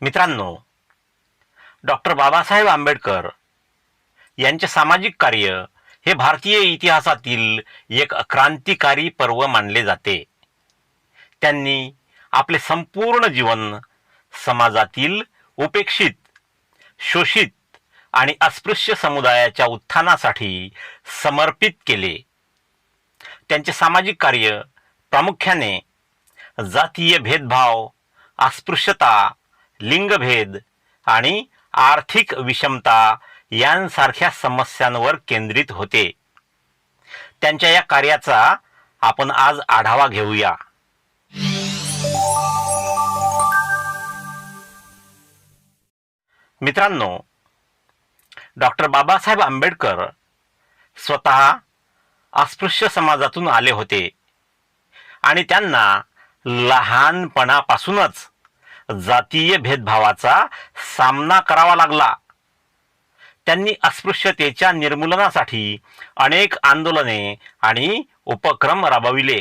मित्रांनो डॉक्टर बाबासाहेब आंबेडकर यांचे सामाजिक कार्य हे भारतीय इतिहासातील एक क्रांतिकारी पर्व मानले जाते. त्यांनी आपले संपूर्ण जीवन समाजातील उपेक्षित शोषित आणि अस्पृश्य समुदायाच्या उत्थानासाठी समर्पित केले. त्यांचे सामाजिक कार्य प्रामुख्याने जातीय भेदभाव अस्पृश्यता लिंगभेद आणि आर्थिक विषमता यांसारख्या समस्यांवर केंद्रित होते. त्यांच्या या कार्याचा आपण आज आढावा घेऊया. मित्रांनो डॉक्टर बाबासाहेब आंबेडकर स्वतः अस्पृश्य समाजातून आले होते आणि त्यांना लहानपणापासूनच जातीय भेदभावाचा सामना करावा लागला. त्यांनी अस्पृश्यतेच्या निर्मूलनासाठी अनेक आंदोलने आणि उपक्रम राबविले.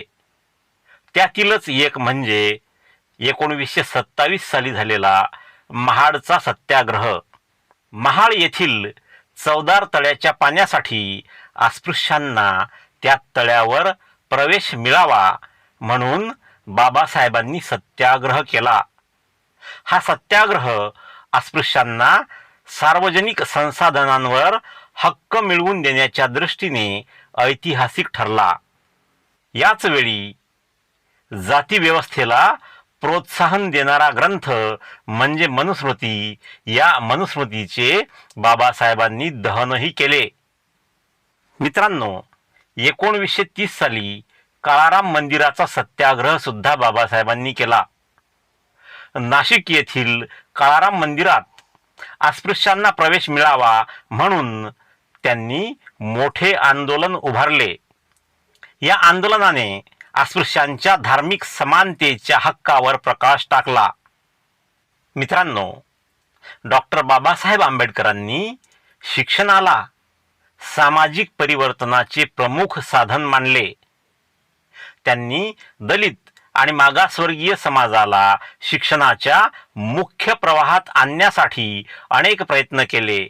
त्यातीलच एक म्हणजे एकोणवीसशे सत्तावीस साली झालेला महाडचा सत्याग्रह. महाड येथील चवदार तळ्याच्या पाण्यासाठी अस्पृश्यांना त्या तळ्यावर प्रवेश मिळावा म्हणून बाबासाहेबांनी सत्याग्रह केला. हा सत्याग्रह अस्पृश्यांना सार्वजनिक संसाधनांवर हक्क मिळवून देण्याच्या दृष्टीने ऐतिहासिक ठरला. याच वेळी जातीव्यवस्थेला प्रोत्साहन देणारा ग्रंथ म्हणजे मनुस्मृती या मनुस्मृतीचे बाबासाहेबांनी दहनही केले. मित्रांनो एकोणवीसशे तीस साली काळाराम मंदिराचा सत्याग्रह सुद्धा बाबासाहेबांनी केला. नाशिक येथील काळाराम मंदिरात अस्पृश्यांना प्रवेश मिळावा म्हणून त्यांनी मोठे आंदोलन उभारले. या आंदोलनाने अस्पृश्यांच्या धार्मिक समानतेच्या हक्कावर प्रकाश टाकला. मित्रांनो डॉक्टर बाबासाहेब आंबेडकरांनी शिक्षणाला सामाजिक परिवर्तनाचे प्रमुख साधन मानले. त्यांनी दलित आणि मागासवर्गीय समाजाला शिक्षणाच्या मुख्य प्रवाहात आणण्यासाठी अनेक प्रयत्न केले.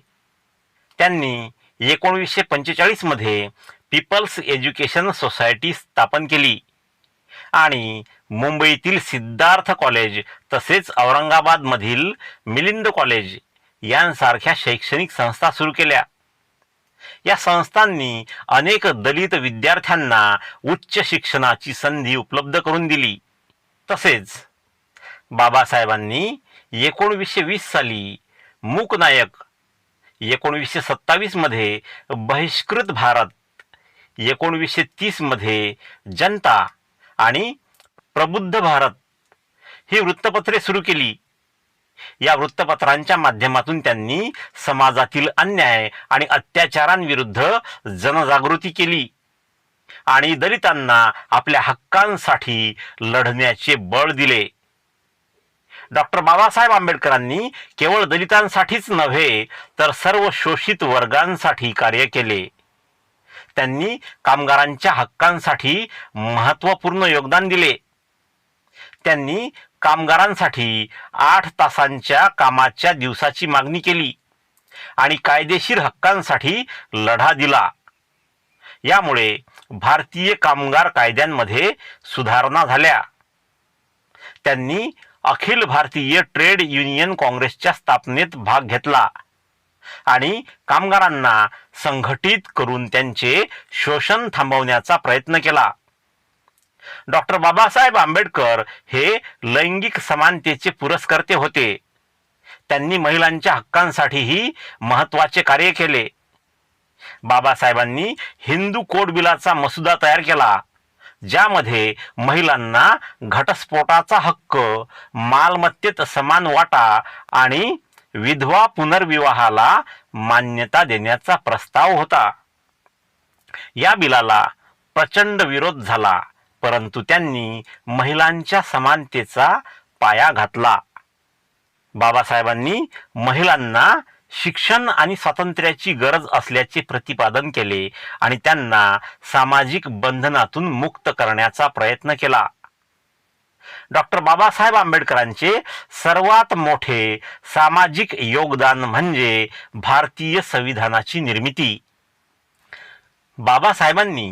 त्यांनी एकोणवीसशे पंचेचाळीसमध्ये पीपल्स एज्युकेशन सोसायटी स्थापन केली. आणि मुंबईतील सिद्धार्थ कॉलेज तसेच औरंगाबादमधील मिलिंद कॉलेज यांसारख्या शैक्षणिक संस्था सुरू केल्या. या संस्थांनी अनेक दलित विद्यार्थ्यांना उच्च शिक्षणाची संधी उपलब्ध करून दिली. तसेच बाबासाहेबांनी एकोणवीसशे वीस साली मूक नायक एकोणवीसशे सत्तावीसमध्ये बहिष्कृत भारत एकोणवीसशे तीसमध्ये जनता आणि प्रबुद्ध भारत ही वृत्तपत्रे सुरू केली. या वृत्तपत्रांच्या माध्यमातून त्यांनी समाजातील अन्याय आणि अत्याचारांविरुद्ध जनजागृती केली. आणि दलितांना आपल्या हक्कांसाठी लढण्याचे बळ दिले. डॉक्टर बाबासाहेब आंबेडकरांनी केवळ दलितांसाठीच नव्हे तर सर्व शोषित वर्गांसाठी कार्य केले. त्यांनी कामगारांच्या हक्कांसाठी महत्त्वपूर्ण योगदान दिले. त्यांनी कामगारांसाठी आठ तासांच्या कामाच्या दिवसाची मागणी केली आणि कायदेशीर हक्कांसाठी लढा दिला. यामुळे भारतीय कामगार कायद्यांमध्ये सुधारणा झाल्या. त्यांनी अखिल भारतीय ट्रेड युनियन काँग्रेसच्या स्थापनेत भाग घेतला आणि कामगारांना संघटित करून त्यांचे शोषण थांबवण्याचा प्रयत्न केला. डॉक्टर बाबासाहेब आंबेडकर हे लैंगिक समानतेचे पुरस्कर्ते होते. त्यांनी महिलांच्या हक्कांसाठीही महत्त्वाचे कार्य केले. बाबासाहेबांनी हिंदू कोड बिलाचा मसुदा तयार केला ज्यामध्ये महिलांना घटस्फोटाचा हक्क मालमत्तेत समान वाटा आणि विधवा पुनर्विवाहाला मान्यता देण्याचा प्रस्ताव होता. या बिलाला प्रचंड विरोध झाला. परंतु त्यांनी महिलांच्या समानतेचा पाया घातला. बाबासाहेबांनी महिलांना शिक्षण आणि स्वातंत्र्याची गरज असल्याचे प्रतिपादन केले आणि त्यांना सामाजिक बंधनातून मुक्त करण्याचा प्रयत्न केला. डॉक्टर बाबासाहेब आंबेडकरांचे सर्वात मोठे सामाजिक योगदान म्हणजे भारतीय संविधानाची निर्मिती. बाबासाहेबांनी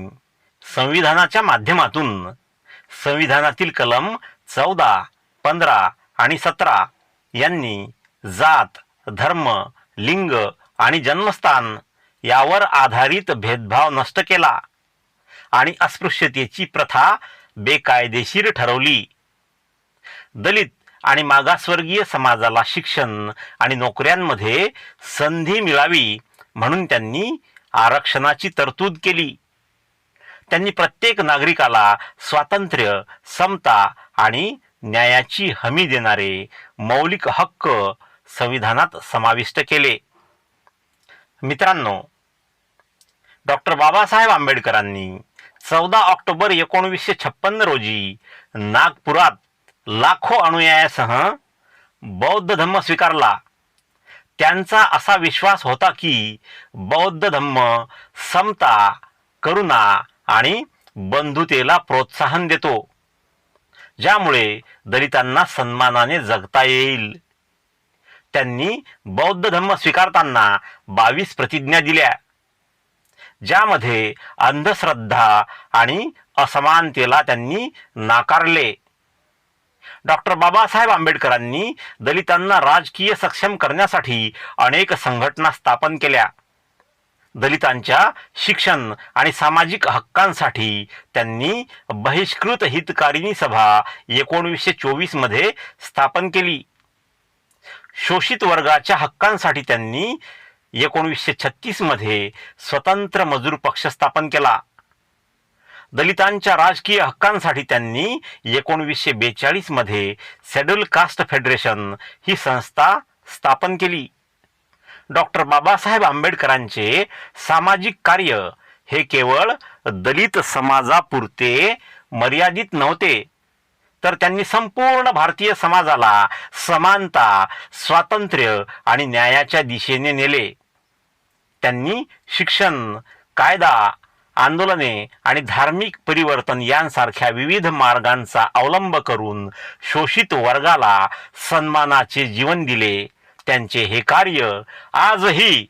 संविधानाच्या माध्यमातून. संविधानातील कलम चौदा पंधरा आणि सतरा यांनी जात धर्म लिंग आणि जन्मस्थान यावर आधारित भेदभाव नष्ट केला आणि अस्पृश्यतेची प्रथा बेकायदेशीर ठरवली. दलित आणि मागासवर्गीय समाजाला शिक्षण आणि नोकऱ्यांमध्ये संधी मिळावी म्हणून त्यांनी आरक्षणाची तरतूद केली. त्यांनी प्रत्येक नागरिकाला स्वातंत्र्य समता आणि न्यायाची हमी देणारे मौलिक हक्क संविधानात समाविष्ट केले. मित्रांनो डॉक्टर बाबासाहेब आंबेडकरांनी चौदा ऑक्टोबर एकोणवीसशे छप्पन्न रोजी नागपुरात लाखो अनुयायासह बौद्ध धम्म स्वीकारला. त्यांचा असा विश्वास होता की बौद्ध धम्म समता करुणा आणि बंधुतेला प्रोत्साहन देतो ज्यामुळे दलितांना सन्मानाने जगता येईल. त्यांनी बौद्ध धर्म स्वीकारताना बावीस प्रतिज्ञा दिल्या ज्यामध्ये अंधश्रद्धा आणि असमानतेला त्यांनी नाकारले. डॉक्टर बाबासाहेब आंबेडकरांनी दलितांना राजकीय सक्षम करण्यासाठी अनेक संघटना स्थापन केल्या. दलितांच्या शिक्षण आणि सामाजिक हक्कांसाठी त्यांनी बहिष्कृत हितकारिणी सभा एकोणवीसशे चोवीसमध्ये स्थापन केली. शोषित वर्गाच्या हक्कांसाठी त्यांनी एकोणवीसशे छत्तीसमध्ये स्वतंत्र मजूर पक्ष स्थापन केला. दलितांच्या राजकीय हक्कांसाठी त्यांनी एकोणवीसशे बेचाळीसमध्ये सेड्युल कास्ट फेडरेशन ही संस्था स्थापन केली. डॉक्टर बाबासाहेब आंबेडकरांचे सामाजिक कार्य हे केवळ दलित समाजापुरते मर्यादित नव्हते. तर त्यांनी संपूर्ण भारतीय समाजाला समानता स्वातंत्र्य आणि न्यायाच्या दिशेने नेले. त्यांनी शिक्षण कायदा आंदोलने आणि धार्मिक परिवर्तन यांसारख्या विविध मार्गांचा अवलंब करून शोषित वर्गाला सन्मानाचे जीवन दिले. त्यांचे हे कार्य आजही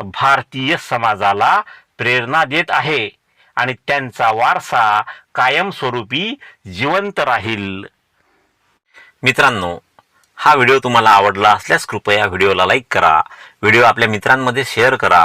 भारतीय समाजाला प्रेरणा देत आहे आणि त्यांचा वारसा कायमस्वरूपी जिवंत राहील. मित्रांनो हा व्हिडिओ तुम्हाला आवडला असल्यास कृपया व्हिडिओला लाईक करा व्हिडिओ आपल्या मित्रांमध्ये शेअर करा